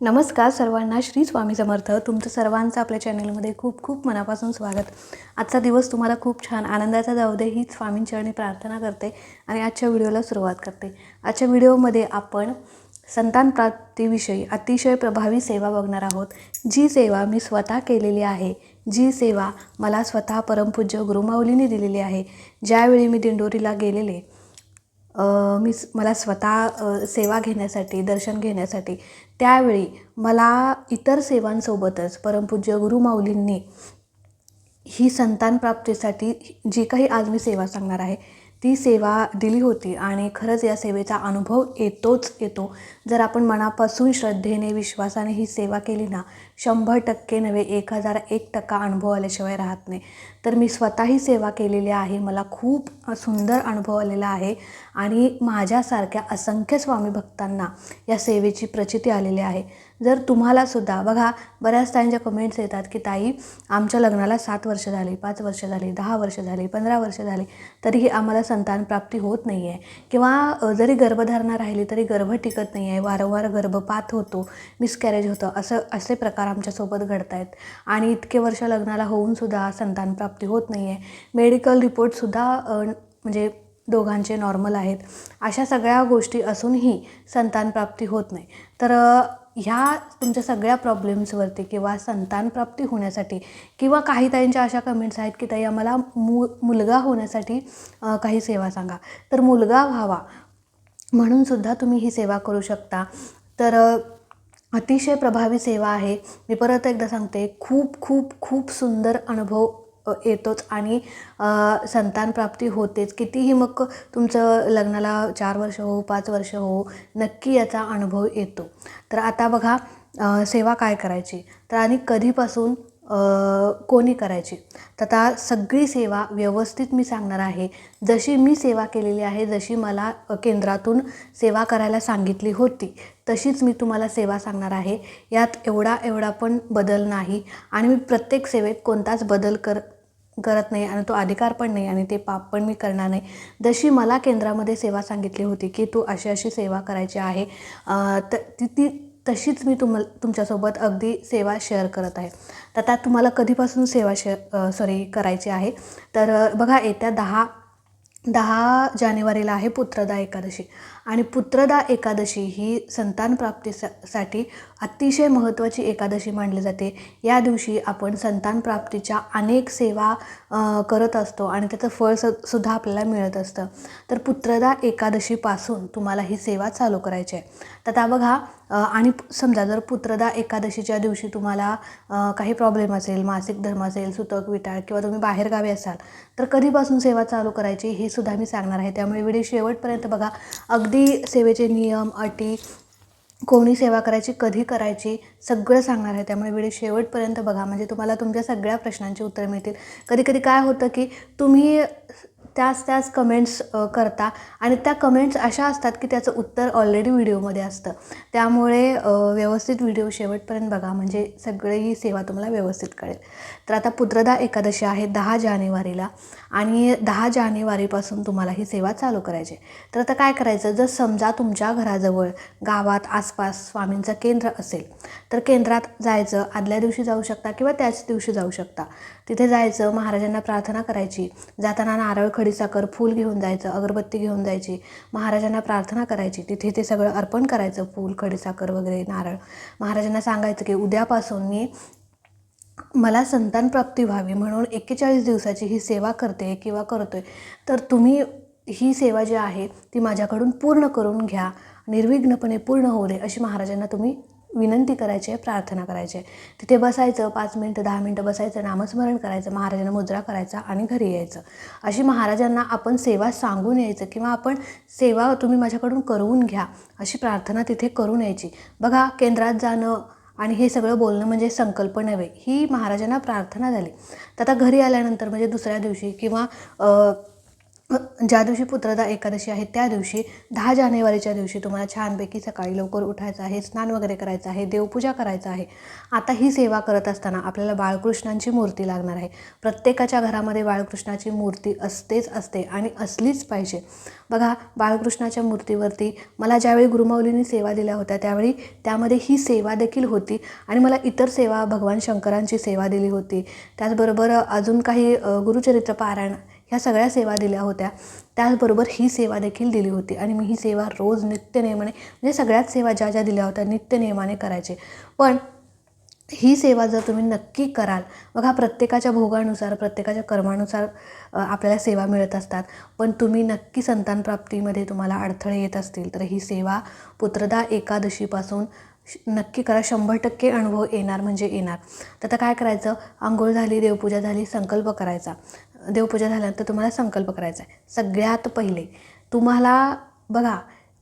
नमस्कार सर्वांना श्री स्वामी समर्थ. तुमचं सर्वांचं आपल्या चॅनलमध्ये खूप खूप मनापासून स्वागत. आजचा दिवस तुम्हाला खूप छान आनंदाचा जाऊ दे हीच स्वामींचरणी प्रार्थना करते आणि आजच्या व्हिडिओला सुरुवात करते. आजच्या व्हिडिओमध्ये आपण संतान प्राप्तीविषयी अतिशय प्रभावी सेवा बघणार आहोत. जी सेवा मी स्वतः केलेली आहे जी सेवा मला स्वतः परमपूज्य गुरुमाऊलीने दिलेली आहे ज्यावेळी मी दिंडोरीला गेलेले मी मला स्वतः सेवा घेण्यासाठी दर्शन घेण्यासाठी त्यावेळी मला इतर सेवांसोबतच परमपूज्य गुरुमाऊलींनी ही संतान प्राप्तीसाठी जी काही आज मी सेवा सांगणार आहे ती सेवा दिली होती आणि खरंच या सेवेचा अनुभव येतोच येतो. जर आपण मनापासून श्रद्धेने विश्वासाने ही सेवा केली ना शंभर टक्के नव्हे एक हजार एक टक्का अनुभव आल्याशिवाय राहत नाही. तर मी स्वतःही सेवा केलेली आहे. मला खूप सुंदर अनुभव आलेला आहे. आणि माझ्यासारख्या असंख्य स्वामी भक्तांना या सेवेची प्रचिती आलेली आहे. जर तुम्हाला सुद्धा बघा बऱ्याच ताईंच्या कमेंट्स येतात की ताई आमच्या लग्नाला सात वर्ष झाली पाच वर्ष झाली दहा वर्ष झाली पंधरा वर्ष झाली तरीही आम्हाला संतान प्राप्ती होत नाही आहे किंवा जरी गर्भधारणा राहिली तरी गर्भ टिकत नाही आहे वारंवार गर्भपात होतो मिसकॅरेज होतं असं असे प्रकार आमच्यासोबत घडत आहेत आणि इतके वर्ष लग्नाला होऊनसुद्धा संतानप्राप्ती होत नाही आहे मेडिकल रिपोर्टसुद्धा म्हणजे दोघांचे नॉर्मल आहेत. अशा सगळ्या गोष्टी असूनही संतानप्राप्ती होत नाही. तर ह्या तुमच्या सगळ्या प्रॉब्लेम्सवरती किंवा संतानप्राप्ती होण्यासाठी किंवा काही ताईंच्या अशा कमेंट्स आहेत की ताई आम्हाला मु मुलगा होण्यासाठी काही सेवा सांगा. तर मुलगा व्हावा म्हणून सुद्धा तुम्ही ही सेवा करू शकता. तर अतिशय प्रभावी सेवा आहे. मी परत एकदा सांगते खूप खूप खूप सुंदर अनुभव येतोच आणि संतान प्राप्ती होतेच. कितीही मग तुमचं लग्नाला चार वर्ष हो पाच वर्ष हो नक्की याचा अनुभव येतो. तर आता बघा सेवा काय करायची? तर आणि कधीपासून कोणी करायची? तर आता सगळी सेवा व्यवस्थित मी सांगणार आहे. जशी मी सेवा केलेली आहे जशी मला केंद्रातून सेवा करायला सांगितली होती तशीच मी तुम्हाला सेवा सांगणार आहे. यात एवढा एवढा पण बदल नाही आणि मी प्रत्येक सेवेत कोणताच बदल कर करत नाही आणि तो अधिकार पण नाही आणि ते पाप पण मी करणार नाही. जशी मला केंद्रामध्ये सेवा सांगितली होती की तू अशी अशी सेवा करायची आहे तर त ती ती तशीच मी तुम तुमच्यासोबत अगदी सेवा शेअर करत आहे. तर त्यात तुम्हाला कधीपासून सेवा शेअर सॉरी करायची आहे? तर बघा येत्या दहा दहा जानेवारीला आहे पुत्रदा एकादशी. आणि पुत्रदा एकादशी ही संतान प्राप्तीसाठी साठी अतिशय महत्त्वाची एकादशी मानली जाते. या दिवशी आपण संतान प्राप्तीच्या अनेक सेवा करत असतो आणि त्याचं फळ स सुद्धा आपल्याला मिळत असतं. तर पुत्रदा एकादशीपासून तुम्हाला ही सेवा चालू करायची आहे. तर आता बघा आणि समजा जर पुत्रदा एकादशीच्या दिवशी तुम्हाला काही प्रॉब्लेम असेल मासिक धर्म असेल सुतक विटाळ किंवा तुम्ही बाहेरगावी असाल तर कधीपासून सेवा चालू करायची हे सुद्धा मी सांगणार आहे. त्यामुळे व्हिडिओ शेवटपर्यंत बघा. अगदी सेवेचे नियम अटी कोणी सेवा करायची कधी करायची सगळं सांगणार आहे. त्यामुळे व्हिडिओ शेवटपर्यंत बघा. म्हणजे तुम्हाला तुमच्या सगळ्या प्रश्नांची उत्तरं मिळतील. कधी कधी काय होतं की तुम्ही त्याच त्याच कमेंट्स करता. आणि त्या कमेंट्स अशा असतात की त्याचं उत्तर ऑलरेडी व्हिडिओमध्ये असतं. त्यामुळे व्यवस्थित व्हिडिओ शेवटपर्यंत बघा. म्हणजे सगळी ही सेवा तुम्हाला व्यवस्थित कळेल. तर आता पुत्रदा एकादशी आहे दहा जानेवारीला. आणि दहा जानेवारीपासून तुम्हाला ही सेवा चालू करायची तर आता काय करायचं? जर समजा तुमच्या घराजवळ गावात आसपास स्वामींचं केंद्र असेल तर केंद्रात जायचं. आदल्या दिवशी जाऊ शकता किंवा त्याच दिवशी जाऊ शकता. तिथे जायचं महाराजांना प्रार्थना करायची. जाताना नारळ खडीसाखर फूल घेऊन जायचं अगरबत्ती घेऊन जायची महाराजांना प्रार्थना करायची. तिथे ते सगळं अर्पण करायचं फूल खडीसाखर वगैरे नारळ. महाराजांना सांगायचं की उद्यापासून मी मला संतान प्राप्ती व्हावी म्हणून एक्केचाळीस दिवसाची ही सेवा करते किंवा करतोय. तर तुम्ही ही सेवा जी आहे ती माझ्याकडून पूर्ण करून घ्या निर्विघ्नपणे पूर्ण होऊ दे अशी महाराजांना तुम्ही विनंती करायची आहे प्रार्थना करायची. आहे तिथे बसायचं पाच मिनटं दहा मिनटं बसायचं नामस्मरण करायचं महाराजांना मुद्रा करायचा आणि घरी यायचं. अशी महाराजांना आपण सेवा सांगून यायचं किंवा आपण सेवा तुम्ही माझ्याकडून करून घ्या अशी प्रार्थना तिथे करून यायची. बघा केंद्रात जाणं आणि हे सगळं बोलणं म्हणजे संकल्प नव्हे. ही महाराजांना प्रार्थना झाली. तर आता घरी आल्यानंतर म्हणजे दुसऱ्या दिवशी किंवा ज्या दिवशी पुत्रदा एकादशी आहे त्या दिवशी दहा जानेवारीच्या दिवशी तुम्हाला छानपैकी सकाळी लवकर उठायचं आहे स्नान वगैरे करायचं आहे देवपूजा करायचं आहे. आता ही सेवा करत असताना आपल्याला बाळकृष्णांची मूर्ती लागणार आहे. प्रत्येकाच्या घरामध्ये बाळकृष्णाची मूर्ती असतेच असते आणि असलीच पाहिजे. बघा बाळकृष्णाच्या मूर्तीवरती मला ज्यावेळी गुरुमाऊलींनी सेवा दिल्या होत्या त्यावेळी त्यामध्ये ही सेवा देखील होती आणि मला इतर सेवा भगवान शंकरांची सेवा दिली होती. त्याचबरोबर अजून काही गुरुचरित्र पारायण ह्या सगळ्या सेवा दिल्या होत्या. त्याचबरोबर ही सेवा देखील दिली होती. आणि मी ही सेवा रोज नित्यनियमाने म्हणजे सगळ्याच सेवा ज्या ज्या दिल्या होत्या नित्यनियमाने करायचे. पण ही सेवा जर तुम्ही नक्की कराल बघा प्रत्येकाच्या भोगानुसार प्रत्येकाच्या कर्मानुसार आपल्याला सेवा मिळत असतात. पण तुम्ही नक्की संतानप्राप्तीमध्ये तुम्हाला अडथळे येत असतील तर ही सेवा पुत्रदा एकादशीपासून श- नक्की करा. शंभर टक्के अनुभव येणार म्हणजे येणार. तर आता काय करायचं? आंघोळ झाली देवपूजा झाली संकल्प करायचा. देवपूजा झाल्यानंतर तुम्हाला संकल्प करायचा आहे. सगळ्यात पहिले तुम्हाला बघा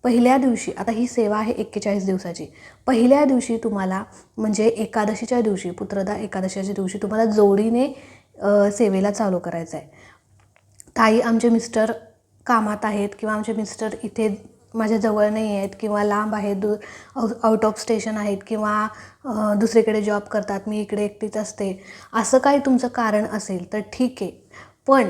पहिल्या दिवशी आता ही सेवा आहे एक्केचाळीस दिवसाची. पहिल्या दिवशी तुम्हाला म्हणजे एकादशीच्या दिवशी पुत्रदा एकादशीच्या दिवशी तुम्हाला जोडीने सेवेला चालू करायचं आहे. ताई आमचे मिस्टर कामात आहेत किंवा आमचे मिस्टर इथे माझ्या जवळ नाही आहेत किंवा लांब आहेत दू आउट ऑफ स्टेशन आहेत किंवा दुसरीकडे जॉब करतात मी इकडे एकटीच असते. असं काही तुमचं कारण असेल तर ठीक आहे. पण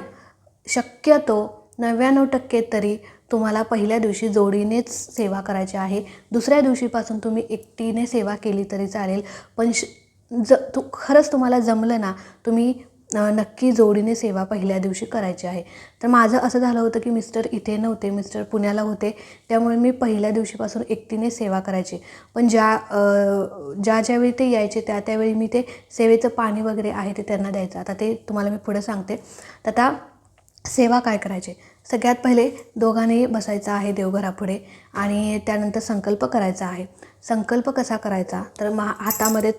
शक्यतो नव्याण्णव टक्के तरी तुम्हाला पहिल्या दिवशी जोडीनेच सेवा करायची आहे. दुसऱ्या दिवशीपासून तुम्ही एकटीने सेवा केली तरी चालेल. पण श ज तू खरंच तुम्हाला जमलं ना तुम्ही नक्की जोडीने सेवा पहिल्या दिवशी करायची आहे. तर माझं असं झालं होतं की मिस्टर इथे नव्हते मिस्टर पुण्याला होते. त्यामुळे मी पहिल्या दिवशीपासून एकटीने सेवा करायची. पण ज्या ज्या ज्यावेळी ते यायचे त्या त्यावेळी मी ते सेवेचं पाणी वगैरे आहे ते त्यांना द्यायचं. आता ते तुम्हाला मी पुढं सांगते. तर आता सेवा काय करायचे? सगळ्यात पहिले दोघांनी बसायचं आहे देवघरापुढे आणि त्यानंतर संकल्प करायचा आहे. संकल्प कसा करायचा? तर मा हातामध्ये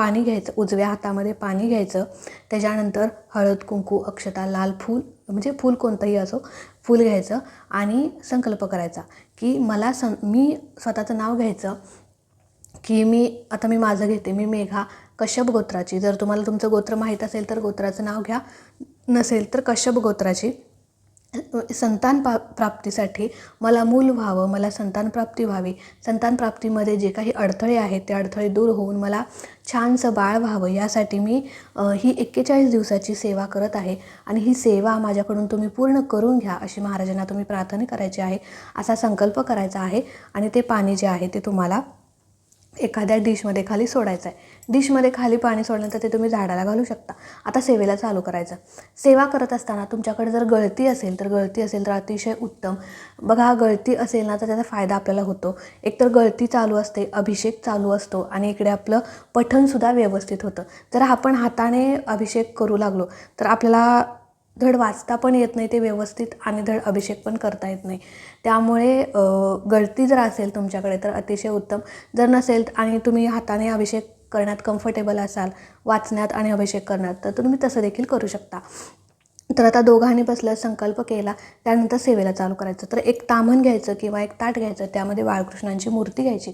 पाणी घ्यायचं उजव्या हातामध्ये पाणी घ्यायचं. त्याच्यानंतर हळद कुंकू अक्षता लाल फूल म्हणजे फूल कोणतंही असो फूल घ्यायचं आणि संकल्प करायचा की मला सं मी स्वतःचं नाव घ्यायचं की मी आता मी माझं घेते मी मेघा कश्यप गोत्राची. जर तुम्हाला तुमचं गोत्र माहीत असेल तर गोत्राचं नाव घ्या नसेल तर कश्यप गोत्राची. संतान पा प्राप्तीसाठी मला मूल व्हावं मला संतान प्राप्ती व्हावी. संतान प्राप्तीमध्ये जे काही अडथळे आहेत ते अडथळे दूर होऊन मला छानसं बाळ व्हावं यासाठी मी ही एक्केचाळीस दिवसाची सेवा करत आहे. आणि ही सेवा माझ्याकडून तुम्ही पूर्ण करून घ्या अशी महाराजांना तुम्ही प्रार्थना करायची आहे असा संकल्प करायचा आहे. आणि ते पाणी जे आहे ते तुम्हाला एखाद्या डिशमध्ये खाली सोडायचं आहे डिशमध्ये खाली पाणी सोडल्यानंतर ते तुम्ही झाडाला घालू शकता. आता सेवेला चालू करायचं. सेवा करत असताना तुमच्याकडे जर गळती असेल तर गळती असेल तर अतिशय उत्तम. बघा गळती असेल ना तर त्याचा फायदा आपल्याला होतो. एकतर गळती चालू असते अभिषेक चालू असतो आणि इकडे आपलं पठणसुद्धा व्यवस्थित होतं. जर आपण हाताने अभिषेक करू लागलो तर आपल्याला धड वाचता पण येत नाही ते व्यवस्थित आणि धड अभिषेक पण करता येत नाही. त्यामुळे गळती जर असेल तुमच्याकडे तर अतिशय उत्तम. जर नसेल आणि तुम्ही हाताने अभिषेक करण्यात कम्फर्टेबल असाल वाचण्यात आणि अभिषेक करण्यात तर तुम्ही तसं देखील करू शकता. तर आता दोघांनी बसल्यास संकल्प केला त्यानंतर सेवेला चालू करायचं. तर एक तामण घ्यायचं किंवा एक ताट घ्यायचं त्यामध्ये बाळकृष्णांची मूर्ती घ्यायची.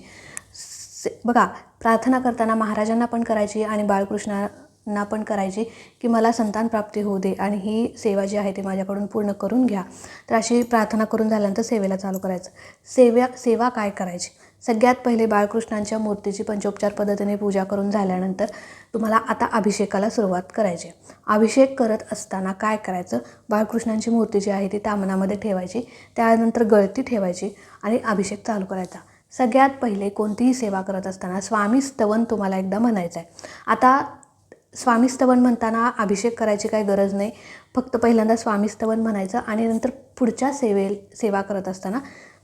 से बघा प्रार्थना करताना महाराजांना पण करायची आणि बाळकृष्णा ना पण करायची की मला संतान प्राप्ती होऊ दे आणि ही सेवा जी आहे ती माझ्याकडून पूर्ण करून घ्या. तर अशी प्रार्थना करून झाल्यानंतर सेवेला चालू करायचं. सेव्या सेवा काय करायची? सगळ्यात पहिले बाळकृष्णांच्या मूर्तीची पंचोपचार पद्धतीने पूजा करून झाल्यानंतर तुम्हाला आता अभिषेकाला सुरुवात करायची. अभिषेक करत असताना काय करायचं? बाळकृष्णांची मूर्ती जी आहे ती तामणामध्ये ठेवायची त्यानंतर गळती ठेवायची आणि अभिषेक चालू करायचा. सगळ्यात पहिले कोणतीही सेवा करत असताना स्वामी स्तवन तुम्हाला एकदा म्हणायचं आहे आता स्वामी स्तवन म्हणताना अभिषेक करायची काही गरज नाही. फक्त पहिल्यांदा स्वामी स्तवन म्हणायचं आणि नंतर पुढच्या सेवे सेवा करत असताना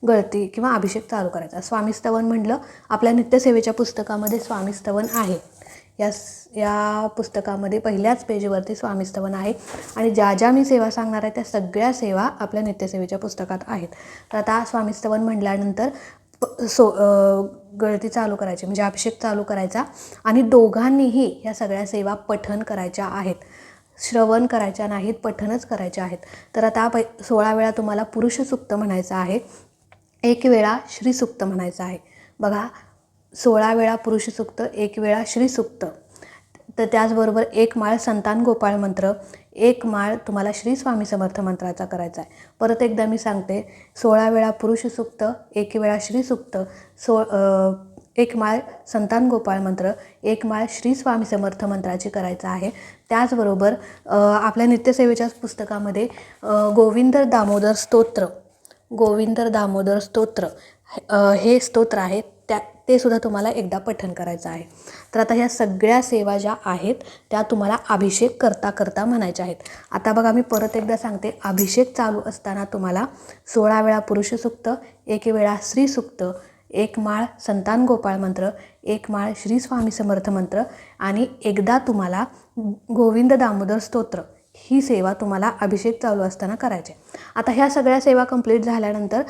गळती किंवा अभिषेक चालू करायचा. स्वामी स्तवन म्हटलं आपल्या नित्यसेवेच्या पुस्तकामध्ये स्वामी स्तवन आहे. या या पुस्तकामध्ये पहिल्याच पेजवरती स्वामी स्तवन आहे. आणि ज्या ज्या मी सेवा सांगणार आहे त्या सगळ्या सेवा आपल्या नित्यसेवेच्या पुस्तकात आहेत. तर आता स्वामी स्तवन म्हटल्यानंतर सो गळती चालू करायची म्हणजे अभिषेक चालू करायचा आणि दोघांनीही या सगळ्या सेवा पठन करायच्या आहेत. श्रवण करायच्या नाहीत पठनच करायच्या आहेत. तर आता पै सोळा वेळा तुम्हाला पुरुष सुक्त म्हणायचं आहे. एक वेळा श्रीसुक्त म्हणायचं आहे. बघा सोळा वेळा पुरुष सुक्त एक वेळा श्रीसुक्त तर त्याचबरोबर एक माळ संतान गोपाळ मंत्र एक माळ तुम्हाला श्री स्वामी समर्थ मंत्राचा करायचा आहे. परत एकदा मी सांगते सोळा वेळा पुरुष सुक्त एक वेळा श्री सुक्त सो एक माळ संतान गोपाळ मंत्र एक माळ श्री स्वामी समर्थ मंत्राची करायचं आहे. त्याचबरोबर आपल्या नित्यसेवेच्याच पुस्तकामध्ये गोविंदर दामोदर स्तोत्र गोविंदर दामोदर स्तोत्र हे स्तोत्र आहे. त्या ते सुद्धा तुम्हाला एकदा पठण करायचं आहे. तर आता ह्या सगळ्या सेवा ज्या आहेत त्या तुम्हाला अभिषेक करता करता म्हणायच्या आहेत. आता बघा मी परत एकदा सांगते. अभिषेक चालू असताना तुम्हाला सोळा वेळा पुरुष सुक्त एक वेळा स्त्री सुक्त एक माळ संतान गोपाळ मंत्र एक माळ श्री स्वामी समर्थ मंत्र आणि एकदा तुम्हाला गोविंद दामोदर स्तोत्र ही सेवा तुम्हाला अभिषेक चालू असताना करायची आता ह्या सगळ्या सेवा कंप्लीट झाल्यानंतर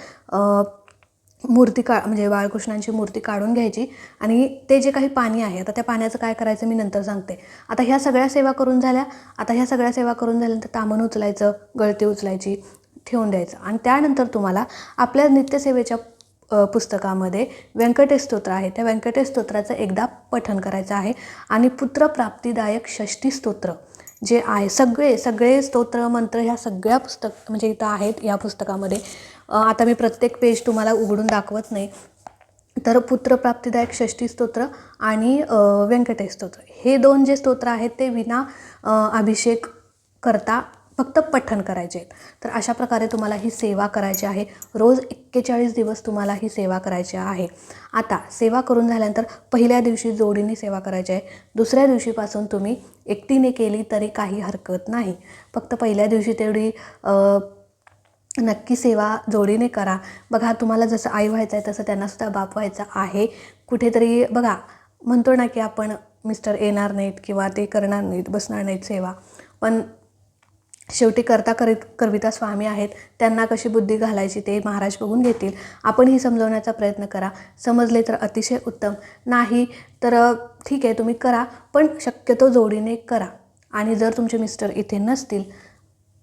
मूर्ती का म्हणजे बाळकृष्णांची मूर्ती काढून घ्यायची आणि ते जे काही पाणी आहे आता त्या पाण्याचं काय करायचं मी नंतर सांगते. आता ह्या सगळ्या सेवा करून झाल्या आता ह्या सगळ्या सेवा करून झाल्यानंतर तामण उचलायचं गळती उचलायची ठेवून द्यायचं. आणि त्यानंतर तुम्हाला आपल्या नित्यसेवेच्या पुस्तकामध्ये व्यंकटेश स्तोत्र आहे. त्या व्यंकटेश स्तोत्राचं एकदा पठन करायचं आहे. आणि पुत्रप्राप्तिदायक षष्टी स्तोत्र जे आहे सगळे सगळे स्तोत्र मंत्र ह्या सगळ्या पुस्तक म्हणजे इथं आहेत या पुस्तकामध्ये. आता मी प्रत्येक पेज तुम्हाला उघडून दाखवत नाही. तर पुत्रप्राप्तिदायक षष्ठी स्तोत्र आणि व्यंकटेश स्तोत्र. हे दोन जे स्तोत्र आहेत ते विना अभिषेक करता फक्त पठण करायचे आहेत. तर अशा प्रकारे तुम्हाला ही सेवा करायची आहे. रोज एक्केचाळीस दिवस तुम्हाला ही सेवा करायची आहे. आता सेवा करून झाल्यानंतर पहिल्या दिवशी जोडीने सेवा करायची आहे. दुसऱ्या दिवशीपासून तुम्ही एकटीने केली तरी काही हरकत नाही. फक्त पहिल्या दिवशी तेवढी नक्की सेवा जोडीने करा. बघा तुम्हाला जसं आई व्हायचं आहे तसं त्यांनासुद्धा बाप व्हायचं आहे. कुठेतरी बघा म्हणतो ना की आपण मिस्टर येणार नाहीत किंवा ते करणार नाहीत बसणार नाहीत सेवा. पण शेवटी करता करीत करविता स्वामी आहेत. त्यांना कशी बुद्धी घालायची ते महाराज बघून घेतील. आपणही समजवण्याचा प्रयत्न करा. समजले तर अतिशय उत्तम. नाही तर ठीक आहे तुम्ही करा पण शक्यतो जोडीने करा. आणि जर तुमचे मिस्टर इथे नसतील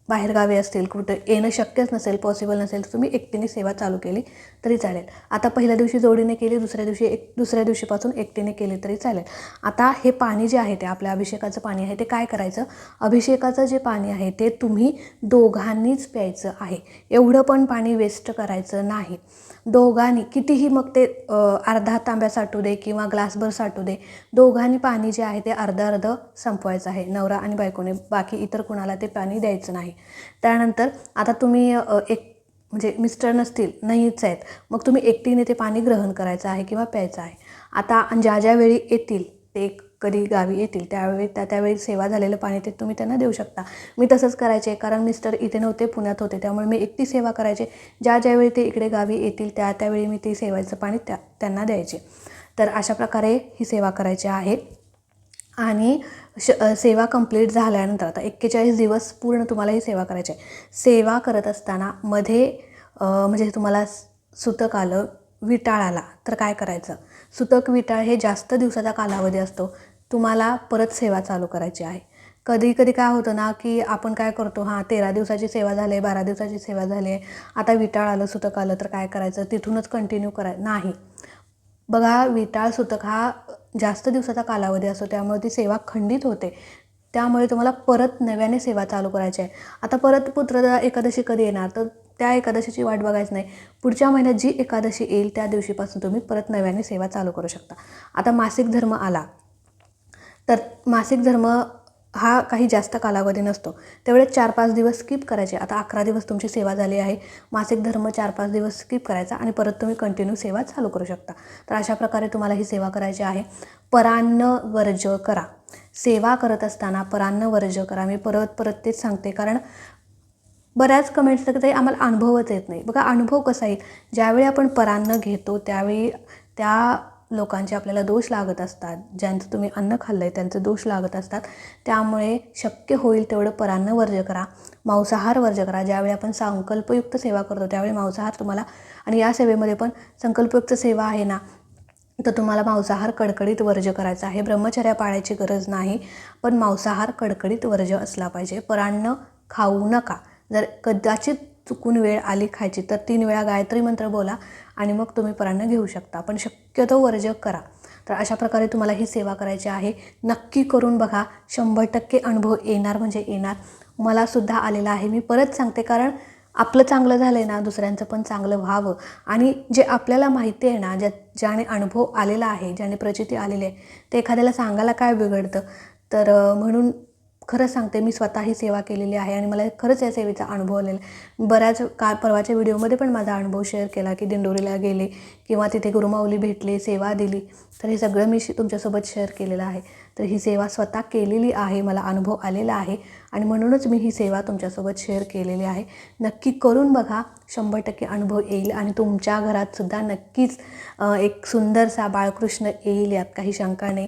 बाहेरगावी असतील कुठं येणं शक्यच नसेल पॉसिबल नसेल तर तुम्ही एकटीने सेवा चालू केली तरी चालेल. आता पहिल्या दिवशी जोडीने केली दुसऱ्या दिवशी एक दुसऱ्या दिवशीपासून एकटीने केली तरी चालेल. आता हे पाणी जे आहे ते आपल्या अभिषेकाचं पाणी आहे ते काय करायचं? अभिषेकाचं जे पाणी आहे ते तुम्ही दोघांनीच प्यायचं आहे. एवढं पण पाणी वेस्ट करायचं नाही. दोघांनी कितीही मग ते अर्धा तांब्या साठू दे किंवा ग्लासभर साठू दे दोघांनी पाणी जे आहे ते अर्धं अर्धं संपवायचं आहे. नवरा आणि बायकोने बाकी इतर कुणाला ते पाणी द्यायचं नाही. त्यानंतर आता तुम्ही एक म्हणजे मिस्टर नसतील नाहीच आहेत मग तुम्ही एकटीने ते पाणी ग्रहण करायचं आहे किंवा प्यायचं आहे. आता ज्या ज्या वेळी येतील ते कधी गावी येतील त्यावेळी त्या त्यावेळी सेवा झालेलं पाणी ते तुम्ही त्यांना देऊ शकता. मी तसंच करायचे कारण मिस्टर इथे नव्हते पुण्यात होते त्यामुळे मी एकटी सेवा करायचे. ज्या ज्यावेळी ते इकडे गावी येतील त्या त्यावेळी मी ते सेवाचं पाणी त्या त्यांना द्यायचे. तर अशा प्रकारे ही सेवा करायची आहे. आणि श सेवा कंप्लीट झाल्यानंतर आता एक्केचाळीस दिवस पूर्ण तुम्हाला ही सेवा करायची आहे. सेवा करत असताना मध्ये म्हणजे तुम्हाला सुतक आलं विटाळ आला तर काय करायचं? सुतक विटाळ हे जास्त दिवसाचा कालावधी असतो. तुम्हाला परत सेवा चालू करायची आहे. कधी कधी काय होतं ना की आपण काय करतो हां तेरा दिवसाची सेवा झाली आहे बारा दिवसाची सेवा झाली आहे. आता विटाळ आलं सुतक आलं तर काय करायचं? तिथूनच कंटिन्यू कराय नाही. बघा विटाळ सुतक हा जास्त दिवसाचा कालावधी असतो त्यामुळे ती सेवा खंडित होते. त्यामुळे तुम्हाला परत नव्याने सेवा चालू करायची आहे. आता परत पुत्रदा एकादशी कधी येणार तर त्या एकादशीची वाट बघायची नाही. पुढच्या महिन्यात जी एकादशी येईल त्या दिवशीपासून तुम्ही परत नव्याने सेवा चालू करू शकता. आता मासिक धर्म आला. तर मासिक धर्म हा काही जास्त कालावधी नसतो. त्यावेळेस चार पाच दिवस स्किप करायचे. आता अकरा दिवस तुमची सेवा झाली आहे. मासिक धर्म चार पाच दिवस स्किप करायचा आणि परत तुम्ही कंटिन्यू सेवा चालू करू शकता. तर अशा प्रकारे तुम्हाला ही सेवा करायची आहे. परान्न वर्ज करा. सेवा करत असताना परान्न वर्ज करा. मी परत परत तेच सांगते. कारण बऱ्याच कमेंट्स तर आम्हाला अनुभवच येत नाही. बघा अनुभव कसा येईल? ज्यावेळी आपण परान्न घेतो त्यावेळी त्या लोकांचे आपल्याला दोष लागत असतात. ज्यांचं तुम्ही अन्न खाल्लं आहे त्यांचे दोष लागत असतात. त्यामुळे शक्य होईल तेवढं परान्न वर्ज करा. मांसाहार वर्ज करा. ज्यावेळी आपण संकल्पयुक्त सेवा करतो त्यावेळी मांसाहार तुम्हाला आणि या सेवेमध्ये पण संकल्पयुक्त सेवा आहे ना तर तुम्हाला मांसाहार कडकडीत वर्ज करायचा आहे. ब्रह्मचर्या पाळायची गरज नाही पण मांसाहार कडकडीत वर्ज असला पाहिजे. परान्न खाऊ नका. जर कदाचित चुकून वेळ आली खायची तर तीन वेळा गायत्री मंत्र बोला आणि मग तुम्ही परान्न घेऊ शकता. पण शक्यतो वर्ज करा. तर अशा प्रकारे तुम्हाला ही सेवा करायची आहे. नक्की करून बघा. शंभर टक्के अनुभव येणार म्हणजे येणार. मलासुद्धा आलेला आहे. मी परत सांगते कारण आपलं चांगलं झालं आहे ना दुसऱ्यांचं पण चांगलं व्हावं. आणि जे आपल्याला माहिती आहे ना ज्या ज्याने अनुभव आलेला आहे ज्याने प्रचिती आलेली आहे ते एखाद्याला सांगायला काय बिघडतं? तर म्हणून खरं सांगते मी स्वतः ही सेवा केलेली आहे आणि मला खरंच या सेवेचा अनुभव आलेला आहे. बऱ्याच काळ परवाच्या व्हिडिओमध्ये पण माझा अनुभव शेअर केला की दिंडोरीला गेले किंवा तिथे गुरुमाऊली भेटले सेवा दिली. तर हे सगळं मी तुमच्यासोबत शेअर केलेलं आहे. तर ही सेवा स्वतः केलेली आहे मला अनुभव आलेला आहे आणि म्हणूनच मी ही सेवा तुमच्यासोबत शेअर केलेली आहे. नक्की करून बघा शंभर टक्के अनुभव येईल आणि तुमच्या घरातसुद्धा नक्कीच एक सुंदरसा बाळकृष्ण येईल यात काही शंका नाही.